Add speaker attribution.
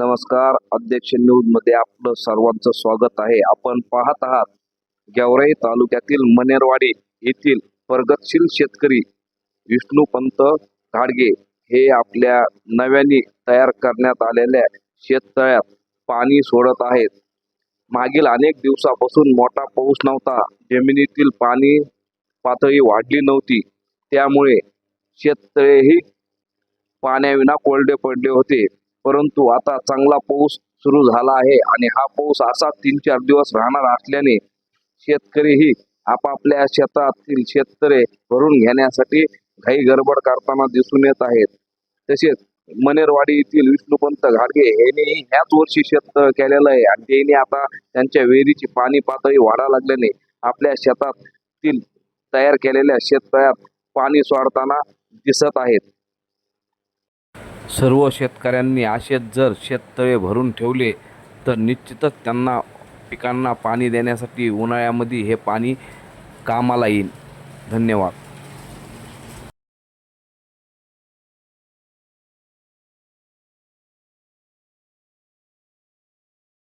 Speaker 1: नमस्कार. अध्यक्ष न्यूजमध्ये आपलं सर्वांचं स्वागत आहे. आपण पाहत आहात गेवराई तालुक्यातील मनेरवाडी येथील प्रगतशील शेतकरी विष्णुपंत घाडगे हे आपल्या नव्याने तयार करण्यात आलेल्या शेततळ्यात पाणी सोडत आहेत. मागील अनेक दिवसापासून मोठा पाऊस नव्हता. जमिनीतील पाणी पातळी वाढली नव्हती. त्यामुळे शेततळेही पाण्याविना कोरडे पडले होते. परंतु आता चांगला पाऊस सुरू झाला आहे आणि हा पाऊस असा तीन चार दिवस राहणार असल्याने शेतकरीही आपापल्या शेतातील शेततरे भरून घेण्यासाठी घाई गडबड करताना दिसून येत आहेत. तसेच मनेरवाडी येथील विष्णुपंत घाडगे यांनी ह्याच वर्षी शेततळ केलेलं आहे आणि त्यांनी आता त्यांच्या विहिरीची पाणी पातळी वाढा लागल्याने आपल्या शेतातील तयार केलेल्या शेततळ्यात पाणी सोडताना दिसत आहेत. सर्व शेतकऱ्यांनी असेच जर शेततळे भरून ठेवले तर निश्चितच त्यांना पिकांना पाणी देण्यासाठी उन्हाळ्यामध्ये हे पाणी कामाला येईल. धन्यवाद.